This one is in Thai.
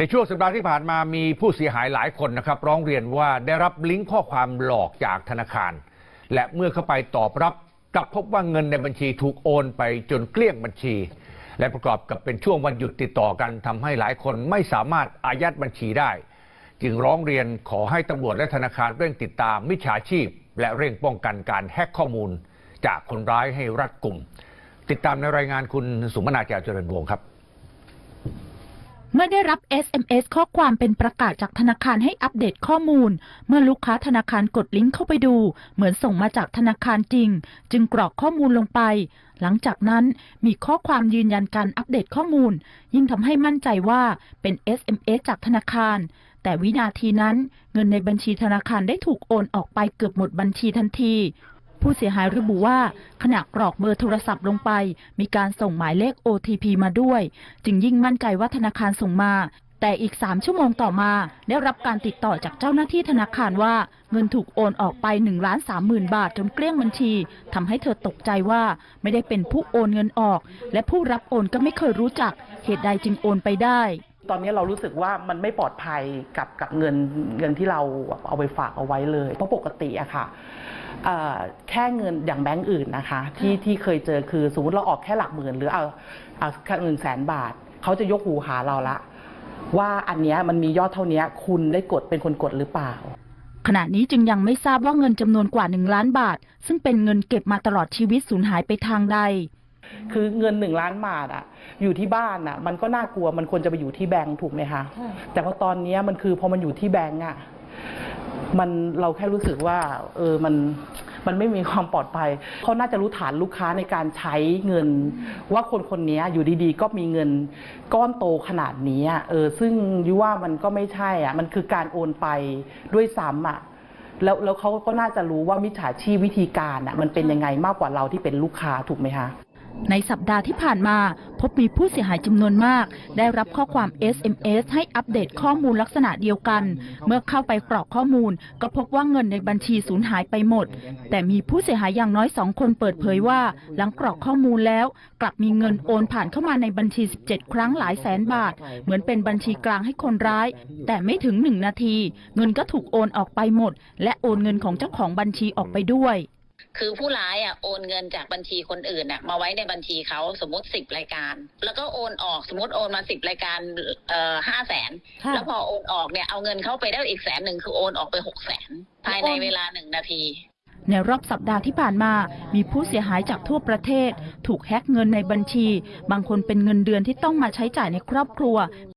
ในช่วงสัปดาห์ที่ผ่านมามีผู้เสียหายหลายคนนะครับ ร้องเรียนว่าได้รับลิงก์ข้อความหลอกจากธนาคาร และเมื่อเข้าไปตอบรับกลับพบว่าเงินในบัญชีถูกโอนไปจนเกลี้ยงบัญชี และประกอบกับเป็นช่วงวันหยุดติดต่อกันทำให้หลายคนไม่สามารถอายัดบัญชีได้ จึงร้องเรียนขอให้ตำรวจและธนาคารเร่งติดตามมิจฉาชีพ และเร่งป้องกันการแฮกข้อมูล จากคนร้ายให้รัดกุมติดตามในรายงานคุณสุมนาแก้วเจริญวงศ์ครับ เมื่อได้รับ SMS ข้อความเป็นประกาศจากธนาคารให้อัปเดตข้อมูล เมื่อลูกค้าธนาคารกดลิงก์เข้าไปดู เหมือนส่งมาจากธนาคารจริง จึงกรอกข้อมูลลงไป หลังจากนั้นมีข้อความยืนยันการอัปเดตข้อมูล ยิ่งทำให้มั่นใจว่าเป็น SMS จากธนาคาร แต่วินาทีนั้น เงินในบัญชีธนาคารได้ถูกโอนออกไปเกือบหมดบัญชีทันที ผู้เสียหายระบุว่าขณะกรอกเบอร์โทรศัพท์ลงไป มีการส่งหมายเลข OTP มาด้วย จึงยิ่งมั่นใจว่าธนาคารส่งมา แต่อีก 3 ชั่วโมงต่อมา ได้รับการติดต่อจากเจ้าหน้าที่ธนาคารว่า เงินถูกโอนออกไป1ล้าน3หมื่นบาทจนเกลี้ยงบัญชีทำให้เธอตกใจว่าไม่ได้เป็นผู้โอนเงินออก และผู้รับโอนก็ไม่เคยรู้จัก เหตุใดจึงโอนไปได้ ตอนนี้เรารู้สึกว่ามันไม่ปลอดภัยกับกับเงินเงินที่เราเอาไปฝากเอาไว้เลย เพราะปกติอะค่ะแค่เงินอย่างแบงก์อื่นนะคะ ที่ที่เคยเจอคือสมมติเราออกแค่หลักหมื่นหรือเอาเอาแค่หนึ่งแสนบาทเขาจะยกหูหาเราละ ว่าอันนี้มันมียอดเท่านี้คุณได้กดเป็นคนกดหรือเปล่า ขณะนี้จึงยังไม่ทราบว่าเงินจำนวนกว่า 1 ล้านบาท ซึ่งเป็นเงินเก็บมาตลอดชีวิตสูญหายไปทางใด คือเงินหนึ่งล้านบาทอะอยู่ที่บ้านอะมันก็น่ากลัวมันควรจะไปอยู่ที่แบงก์ถูกไหมคะแต่พอตอนเนี้ยมันคือพอมันอยู่ที่แบงก์อะมันเราแค่รู้สึกว่าเออมันมันไม่มีความปลอดภัยเขาน่าจะรู้ฐานลูกค้าในการใช้เงิน ว่าคนคนนี้อยู่ดีๆ ก็มีเงินก้อนโตขนาดนี้อะเออซึ่งยุว่ามันก็ไม่ใช่อะมันคือการโอนไปด้วยซ้ำอะแล้วแล้วเขาก็น่าจะรู้ว่ามิจฉาชีพวิธีการอะมันเป็นยังไงมากกว่าเราที่เป็นลูกค้าถูกไหมคะ ในสัปดาห์ที่ผ่านมา พบมีผู้เสียหายจำนวนมาก ได้รับข้อความ SMS ให้อัปเดตข้อมูลลักษณะเดียวกัน เมื่อเข้าไปกรอกข้อมูล ก็พบว่าเงินในบัญชีสูญหายไปหมด แต่มีผู้เสียหายอย่างน้อยสองคนเปิดเผยว่า หลังกรอกข้อมูลแล้ว กลับมีเงินโอนผ่านเข้ามาในบัญชี 17 ครั้งหลายแสนบาท เหมือนเป็นบัญชีกลางให้คนร้าย แต่ไม่ถึงหนึ่งนาที เงินก็ถูกโอนออกไปหมด และโอนเงินของเจ้าของบัญชีออกไปด้วย คือผู้ร้ายอะโอนเงินจากบัญชีคนอื่นอะมาไว้ในบัญชีเขาสมมติสิบรายการ แล้วก็โอนออกสมมติโอนมาสิบรายการเอ่อห้าแสนค่ะแล้วพอโอนออกเนี่ยเอาเงินเข้าไปได้อีกแสนหนึ่งคือโอนออกไปหกแสนภายในเวลาหนึ่งนาทีในรอบสัปดาห์ที่ผ่านมา มีผู้เสียหายจากทั่วประเทศ ถูกแฮ็กเงินในบัญชี บางคนเป็นเงินเดือนที่ต้องมาใช้จ่ายในครอบครัว